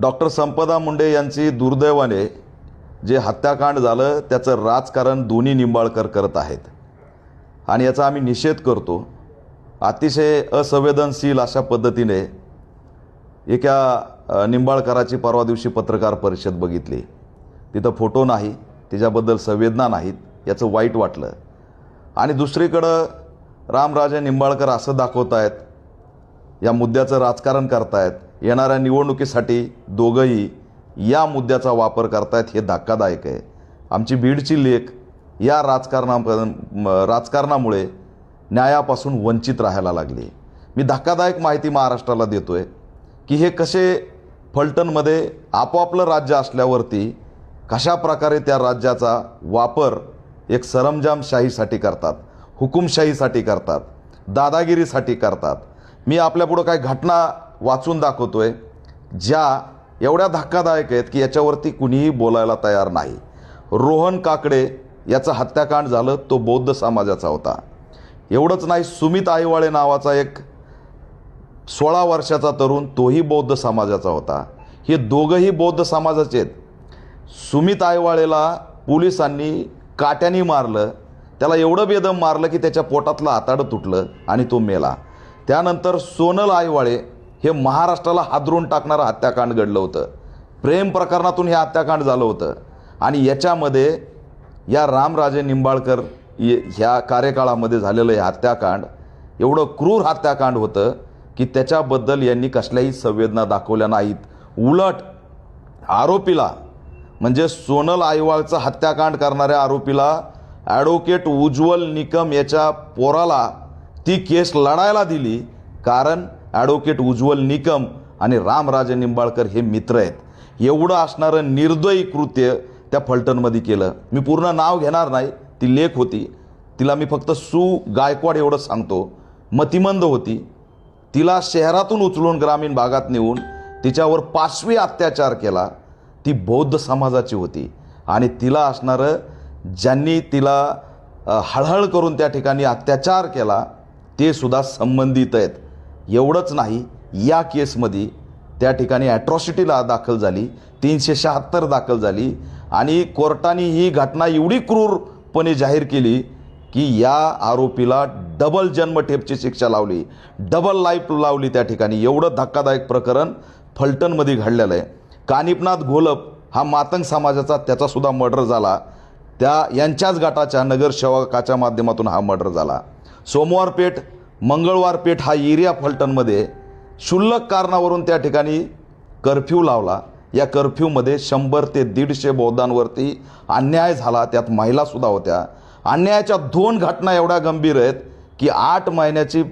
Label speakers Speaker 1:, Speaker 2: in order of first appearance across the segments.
Speaker 1: Doctor संपदा मुंडे यांची दुर्दैवाने जे हत्याकांड झालं त्याचं राजकारण दोन्ही निंबाळकर करत आहेत. आणि याचा आम्ही निषेध करतो. अतिशय असंवेदनशील अशा पद्धतीने एका निंबाळकराची परवा दिवशी पत्रकार परिषद बघितली. तिथं फोटो नाही तिच्याबद्दल संवेदना नाहीत याचं वाईट वाटलं. आणि दुसरीकडं रामराजे निंबाळकर असं दाखवत आहेत या मुद्द्याचं राजकारण करतायत येणाऱ्या निवडणुकीसाठी दोघंही या मुद्द्याचा वापर करतायत हे धक्कादायक आहे. आमची बीडची लेख या राजकारणा म- राजकारणामुळे न्यायापासून वंचित राहायला लागली. मी धक्कादायक माहिती महाराष्ट्राला देतो आहे की हे कसे फलटणमध्ये आपापलं राज्य असल्यावरती कशा प्रकारे त्या राज्याचा वापर एक सरंजामशाहीसाठी करतात हुकुमशाहीसाठी करतात दादागिरीसाठी करतात मी आपल्यापुढं काही घटना वाचून दाखवतोय ज्या एवढ्या धक्कादायक आहेत की याच्यावरती कुणीही बोलायला तयार नाही. रोहन काकडे याचं हत्याकांड झालं तो बौद्ध समाजाचा होता. एवढंच नाही सुमित आईवाळे नावाचा एक सोळा वर्षाचा तरुण तोही बौद्ध समाजाचा होता. हे दोघंही बौद्ध समाजाचे आहेत. सुमित आयवाळेला पोलिसांनी काट्याने मारलं त्याला एवढं बेदम मारलं की त्याच्या पोटातलं आताडं तुटलं आणि तो मेला. त्यानंतर सोनल आयवाळे हे महाराष्ट्राला हादरून टाकणारं हत्याकांड घडलं होतं. प्रेम प्रकरणातून हे हत्याकांड झालं होतं. आणि याच्यामध्ये या रामराजे निंबाळकर ह्या कार्यकाळामध्ये झालेलं हे हत्याकांड एवढं क्रूर हत्याकांड होतं की त्याच्याबद्दल यांनी कसल्याही संवेदना दाखवल्या नाहीत. उलट आरोपीला म्हणजे सोनल आयवाळचं हत्याकांड करणाऱ्या आरोपीला ॲडव्होकेट उज्ज्वल निकम याच्या पोराला ती केस लढायला दिली कारण ॲडव्होकेट उज्ज्वल निकम आणि रामराजे निंबाळकर हे मित्र आहेत. एवढं असणारं निर्दयी कृत्य त्या फलटणमध्ये केलं. मी पूर्ण नाव घेणार नाही ती लेख होती. तिला मी फक्त सु गायकवाड एवढं सांगतो. मतिमंद होती. तिला शहरातून उचलून ग्रामीण भागात नेऊन तिच्यावर पाचवी अत्याचार केला. ती बौद्ध समाजाची होती. आणि तिला असणारं ज्यांनी तिला हळहळ करून त्या ठिकाणी अत्याचार केला ते सुद्धा संबंधित आहेत. एवढंच नाही या केसमध्ये त्या ठिकाणी ॲट्रॉसिटीला दाखल झाली तीनशे शहात्तर दाखल झाली आणि कोर्टाने ही घटना एवढी क्रूरपणे जाहीर केली की या आरोपीला डबल जन्मठेपची शिक्षा लावली डबल लाईफ लावली त्या ठिकाणी. एवढं धक्कादायक प्रकरण फलटणमध्ये घडलेलं आहे. कानिपनाथ घोलप हा मातंग समाजाचा त्याचासुद्धा मर्डर झाला. त्या यांच्याच गटाच्या नगरसेवकाच्या माध्यमातून हा मर्डर झाला. सोमवार पेठ मंगळवार पेठ हा एरिया फलटणमध्ये क्षुल्लक कारणावरून त्या ठिकाणी कर्फ्यू लावला. या कर्फ्यूमध्ये शंभर ते दीडशे बौद्धांवरती अन्याय झाला. त्यात महिलासुद्धा होत्या. अन्यायाच्या दोन घटना एवढ्या गंभीर आहेत की आठ महिन्याची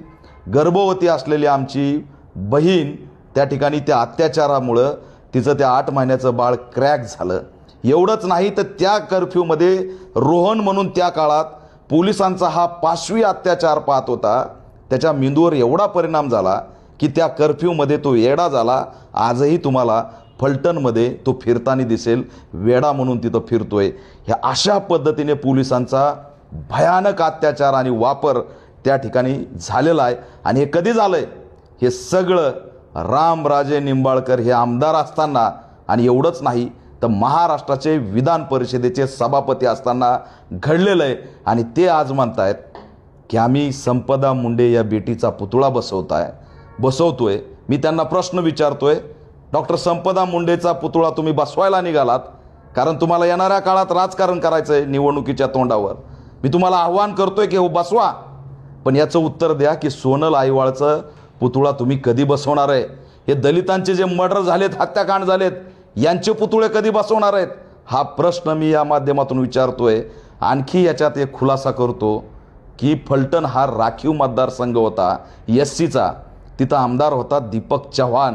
Speaker 1: गर्भवती असलेली आमची बहीण त्या ठिकाणी त्या अत्याचारामुळं तिचं त्या आठ महिन्याचं बाळ क्रॅक झालं. एवढंच नाही तर त्या कर्फ्यूमध्ये रोहन म्हणून त्या काळात पोलिसांचा हा पाचवी अत्याचार पाहत होता. त्याच्या मेंदूवर एवढा परिणाम झाला की त्या कर्फ्यूमध्ये तो येडा झाला. आजही तुम्हाला फलटणमध्ये तो फिरताना दिसेल. वेडा म्हणून तिथं फिरतोय. ह्या अशा पद्धतीने पोलिसांचा भयानक अत्याचार आणि वापर त्या ठिकाणी झालेला आहे. आणि हे कधी झालं आहे हे सगळं रामराजे निंबाळकर हे आमदार असताना आणि एवढंच नाही तर महाराष्ट्राचे विधान परिषदेचे सभापती असताना घडलेलं आहे. आणि ते आज म्हणतायत की आम्ही संपदा मुंडे या बेटीचा पुतळा बसवताय. बसवतोय. मी त्यांना प्रश्न विचारतोय डॉक्टर संपदा मुंडेचा पुतळा तुम्ही बसवायला निघालात? कारण तुम्हाला येणाऱ्या काळात राजकारण करायचं आहे निवडणुकीच्या तोंडावर. मी तुम्हाला आव्हान करतोय की हो बसवा. पण याचं उत्तर द्या की सोनल आईवाळचं पुतळा तुम्ही कधी बसवणार आहे? हे दलितांचे जे मर्डर झालेत हत्याकांड झालेत यांचे पुतळे कधी बसवणार आहेत? हा प्रश्न मी या माध्यमातून विचारतोय. आणखी याच्यात एक खुलासा करतो की फलटण हा राखीव मतदारसंघ होता एस सीचा. तिथं आमदार होता दीपक चव्हाण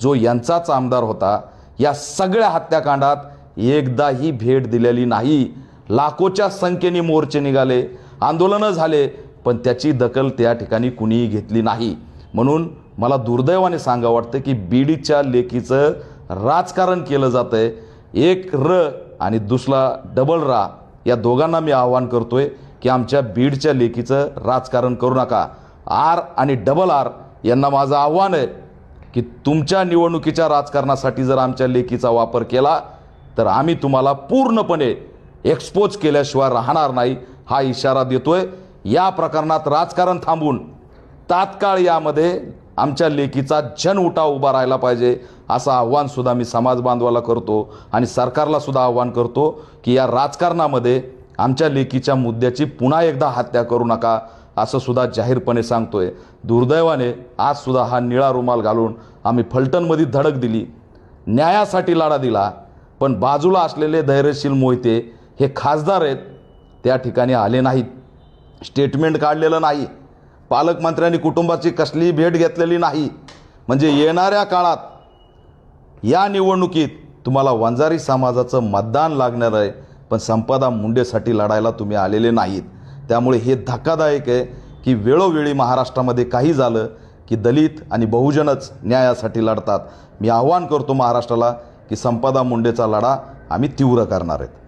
Speaker 1: जो यांचाच आमदार होता. या सगळ्या हत्याकांडात एकदाही भेट दिलेली नाही. लाखोच्या संख्येने मोर्चे निघाले आंदोलनं झाले पण त्याची दखल त्या ठिकाणी कुणीही घेतली नाही. म्हणून मला दुर्दैवाने सांगा वाटतं की बीडीच्या लेखीचं राजकारण केलं जातं आहे एक र आणि दुसरा डबल रा. या दोघांना मी आवाहन आहे की आमच्या बीडच्या लेखीचं राजकारण करू नका. आर आणि डबल आर यांना माझं आव्हान आहे की तुमच्या निवडणुकीच्या राजकारणासाठी जर आमच्या लेखीचा वापर केला तर आम्ही तुम्हाला पूर्णपणे एक्सपोज केल्याशिवाय राहणार नाही हा इशारा देतोय. या प्रकरणात राजकारण थांबून तात्काळ यामध्ये आमच्या लेकीचा जन उठाव उभा राहायला पाहिजे असं आव्हान सुद्धा मी समाज बांधवाला करतो आणि सरकारला सुद्धा आव्हान करतो की या राजकारणामध्ये आमच्या लेकीच्या मुद्द्याची पुन्हा एकदा हत्या करू नका असं सुद्धा जाहीरपणे सांगतोय. दुर्दैवाने आज सुद्धा हा निळा रुमाल घालून आम्ही फलटणमध्ये धडक दिली. न्यायासाठी लढा दिला पण बाजूला असलेले धैर्यशील मोहिते हे खासदार आहेत त्या ठिकाणी आले नाहीत. स्टेटमेंट काढलेलं नाही. पालकमंत्र्यांनी कुटुंबाची कसलीही भेट घेतलेली नाही. म्हणजे येणाऱ्या काळात या निवडणुकीत तुम्हाला वंजारी समाजाचं मतदान लागणार आहे पण संपदा मुंडेसाठी लढायला तुम्ही आलेले नाहीत. त्यामुळे हे धक्कादायक आहे की वेळोवेळी महाराष्ट्रामध्ये काही झालं की दलित आणि बहुजनच न्यायासाठी लढतात. मी आव्हान करतो महाराष्ट्राला की संपदा मुंडेचा लढा आम्ही तीव्र करणार आहेत.